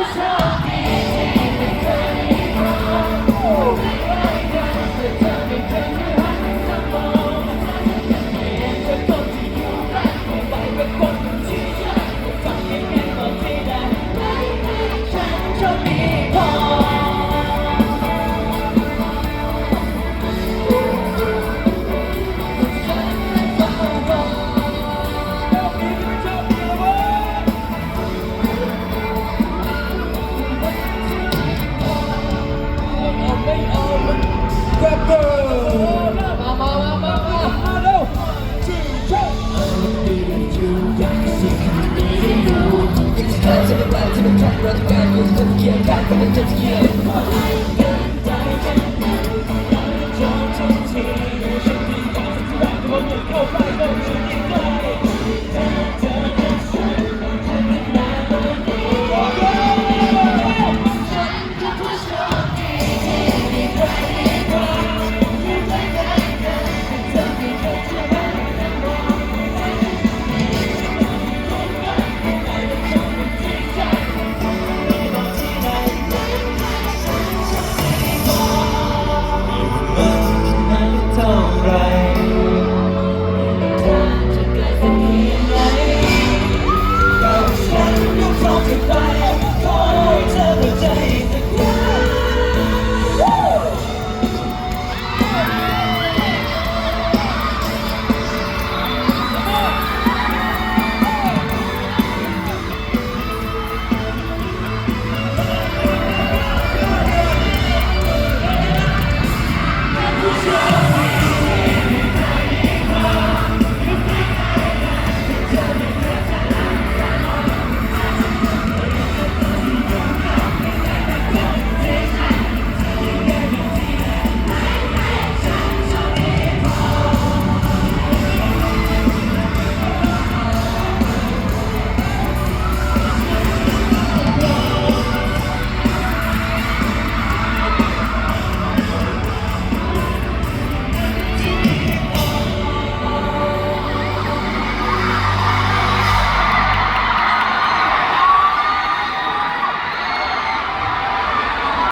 Rusev! จะเป็นจรื่องการอยู่ตรกเคียงกันเป็นเจ็เยี่ยม